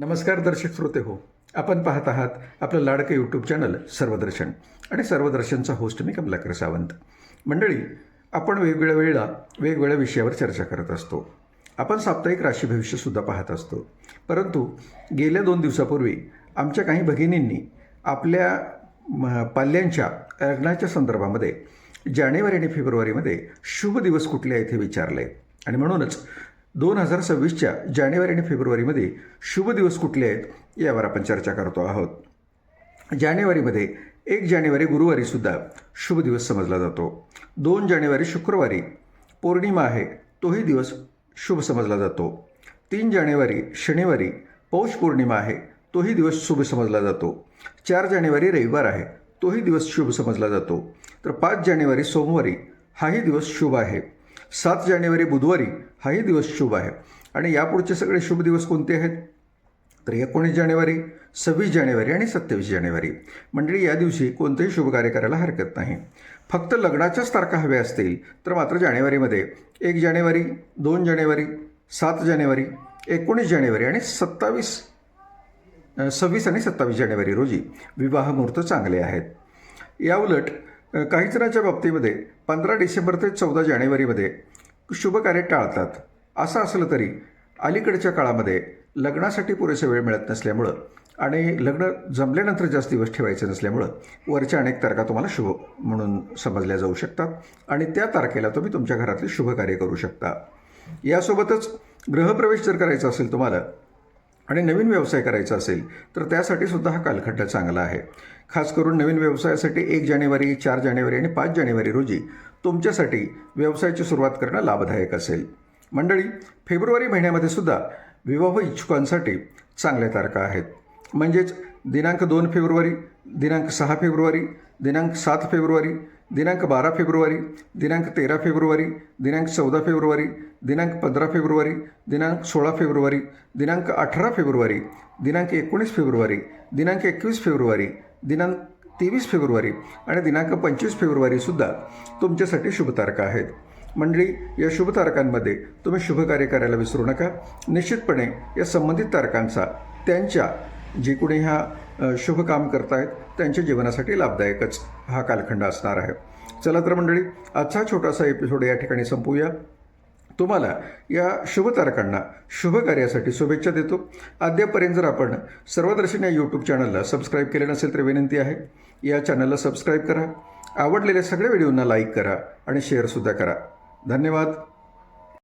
नमस्कार दर्शक श्रोते हो. आपण पाहत आहात आपलं लाडकं यूट्यूब चॅनल सर्वदर्शन. आणि सर्वदर्शनचा होस्ट मी कमलाकर सावंत. मंडळी आपण वेगवेगळ्या वेळेला वेगवेगळ्या विषयावर चर्चा करत असतो. आपण साप्ताहिक राशी भविष्यसुद्धा पाहत असतो. परंतु गेल्या दोन दिवसापूर्वी आमच्या काही भगिनींनी आपल्या म, पाल्यांच्या लग्नाच्या संदर्भामध्ये जानेवारी आणि फेब्रुवारीमध्ये शुभ दिवस कुठले आहेत हे विचारले. आणि म्हणूनच दोन हजार सव्वीसच्या जानेवारी आणि फेब्रुवारीमध्ये शुभ दिवस कुठले आहेत यावर आपण चर्चा करतो आहोत. जानेवारीमध्ये एक जानेवारी गुरुवारीसुद्धा शुभ दिवस समजला जातो. दोन जानेवारी शुक्रवारी पौर्णिमा आहे तोही दिवस शुभ समजला जातो. तीन जानेवारी शनिवारी पौष पौर्णिमा आहे तोही दिवस शुभ समजला जातो. चार जानेवारी रविवार आहे तोही दिवस शुभ समजला जातो. तर पाच जानेवारी सोमवारी हाही दिवस शुभ आहे. सात जानेवारी बुधवारी हाही दिवस शुभ आहे. आणि यापुढचे सगळे शुभ दिवस कोणते आहेत? तर एकोणीस जानेवारी सव्वीस जानेवारी आणि सत्तावीस जानेवारी. मंडळी या दिवशी कोणतंही शुभ कार्य करायला हरकत नाही. फक्त लग्नाच्याच तारखा हव्या असतील तर मात्र जानेवारीमध्ये एक जानेवारी दोन जानेवारी सात जानेवारी एकोणीस जानेवारी आणि सत्तावीस सव्वीस आणि सत्तावीस जानेवारी रोजी विवाह मुहूर्त चांगले आहेत. याउलट काही जणांच्या बाबतीमध्ये पंधरा डिसेंबर ते चौदा जानेवारीमध्ये शुभ कार्य टाळतात. असं असलं तरी अलीकडच्या काळामध्ये लग्नासाठी पुरेसा वेळ मिळत नसल्यामुळं आणि लग्न जमल्यानंतर जास्त दिवस ठेवायचं नसल्यामुळं वरच्या अनेक तारखा तुम्हाला शुभ म्हणून समजल्या जाऊ शकतात आणि त्या तारखेला तुम्ही तुमच्या घरातले शुभ कार्य करू शकता. यासोबतच गृहप्रवेश जर करायचा असेल तुम्हाला आणि नवीन व्यवसाय करायचा असेल तर त्यासाठी सुद्धा हा कालखंड चांगला आहे. खास करून नवीन व्यवसायासाठी एक जानेवारी चार जानेवारी आणि पाच जानेवारी रोजी तुमच्यासाठी व्यवसायाची सुरुवात करणं लाभदायक असेल. मंडळी फेब्रुवारी महिन्यामध्ये सुद्धा विवाह इच्छुकांसाठी चांगल्या तारखा आहेत. म्हणजेच दिनांक दोन फेब्रुवारी दिनांक सहा फेब्रुवारी दिनांक सात फेब्रुवारी दिनांक बारा फेब्रुवारी दिनांक तेरा फेब्रुवारी दिनांक चौदा फेब्रुवारी दिनांक पंधरा फेब्रुवारी दिनांक सोळा फेब्रुवारी दिनांक अठरा फेब्रुवारी दिनांक एकोणीस फेब्रुवारी दिनांक एकवीस फेब्रुवारी दिनांक तेवीस फेब्रुवारी आणि दिनांक पंचवीस फेब्रुवारीसुद्धा तुमच्यासाठी शुभतारका आहेत. मंडळी या शुभ तारकांमध्ये तुम्ही शुभ कार्य करायला विसरू नका. निश्चितपणे या संबंधित तारकांचा त्यांच्या जे कोणी ह्या शुभ काम करतायत त्यांच्या जीवनासाठी लाभदायकच हा कालखंड असणार आहे. चला तर मंडळी आजचा छोटासा एपिसोड या ठिकाणी संपूया. तुम्हाला या शुभ तारकांना शुभ कार्यासाठी शुभेच्छा देतो. अद्यापर्यंत जर आपण सर्वदर्शन या यूट्यूब चॅनलला सबस्क्राईब केले नसेल तर विनंती आहे या चॅनलला सबस्क्राईब करा. आवडलेल्या सगळ्या व्हिडिओंना लाईक करा आणि शेअरसुद्धा करा. धन्यवाद.